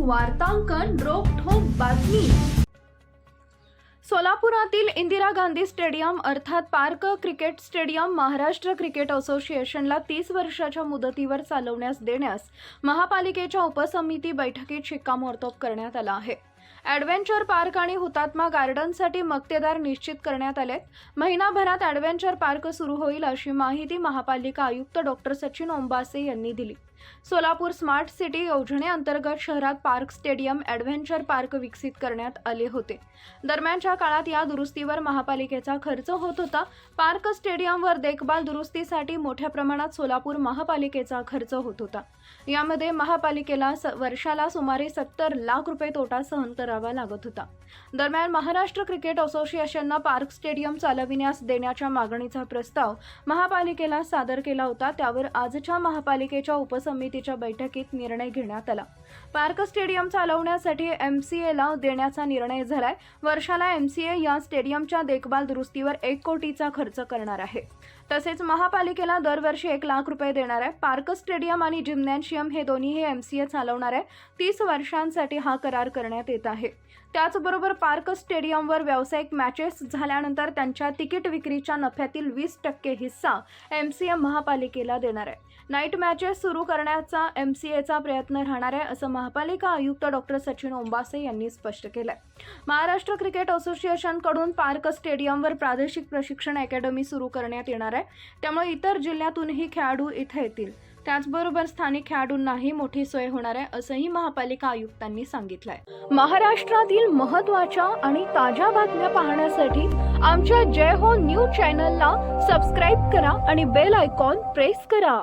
वार्तांकन रोखोक बातमी. सोलापुरातील इंदिरा गांधी स्टेडियम अर्थात park cricket stadium Maharashtra cricket असोसिएशनला तीस वर्षाच्या मुदतीवर चालवण्यास देण्यास महापालिकेच्या उपसमिती बैठकीत शिक्कामोर्तब करण्यात आला आहे. ॲडव्हेंचर पार्क आणि हुतात्मा गार्डनसाठी मक्तेदार निश्चित करण्यात आले महिनाभरात ॲडव्हेंचर पार्क सुरू होईल अशी माहिती महापालिका आयुक्त डॉक्टर सचिन ओंबासे यांनी दिली. सोलापूर स्मार्ट सिटी योजनेअंतर्गत शहरात पार्क स्टेडियम ॲडव्हेंचर पार्क विकसित करण्यात आले होते. दरम्यानच्या काळात या दुरुस्तीवर महापालिकेचा खर्च होत होता. पार्क स्टेडियमवर देखभाल दुरुस्तीसाठी मोठ्या प्रमाणात सोलापूर महापालिकेचा खर्च होत होता. यामध्ये महापालिकेला स- वर्षाला सुमारे सत्तर लाख रुपये तोटा सहन उतरावा लागत होता. दरम्यान महाराष्ट्र क्रिकेट असोसिएशननं पार्क स्टेडियम चालविण्यास देण्याच्या मागणीचा प्रस्ताव महापालिकेला सादर केला होता. त्यावर आजच्या महापालिकेच्या उपसमितीच्या बैठकीत निर्णय घेण्यात आला. पार्क स्टेडियम चालवण्यासाठी एम सी एला देण्याचा निर्णय झालाय. वर्षाला एम सी ए या स्टेडियमच्या देखभाल दुरुस्तीवर एक कोटीचा खर्च करणार आहे. तसेच महापालिकेला दरवर्षी एक लाख रुपये देणार आहे. पार्क स्टेडियम आणि जिम्नॅशियम हे दोन्ही एम सी ए चालवणार आहे. तीस वर्षांसाठी हा करार करण्यात येत आहे. त्याचबरोबर पार्क स्टेडियमवर व्यावसायिक मॅचेस झाल्यानंतर त्यांच्या तिकीट विक्रीच्या नफ्यातील वीस टक्के हिस्सा एम सी ए महापालिकेला देणार आहे. नाईट मॅचेस सुरू करण्याचा एम सी एचा प्रयत्न राहणार आहे असं महापालिका आयुक्त डॉक्टर सचिन ओंबासे यांनी स्पष्ट केलं महाराष्ट्र क्रिकेट असोसिएशनकडून पार्क स्टेडियमवर प्रादेशिक प्रशिक्षण अकॅडमी सुरू करण्यात येणार आहे. त्यामुळे इतर जिल्ह्यातूनही खेळाडू इथे येतील. त्याचबरोबर स्थानिक खेळाडूंनाही मोठी सोय होणार आहे असंही महापालिका आयुक्तांनी सांगितलंय. महाराष्ट्रातील महत्त्वाच्या आणि ताज्या बातम्या पाहण्यासाठी आमच्या जय हो न्यूज चॅनलला सबस्क्राईब करा आणि बेल आयकॉन प्रेस करा.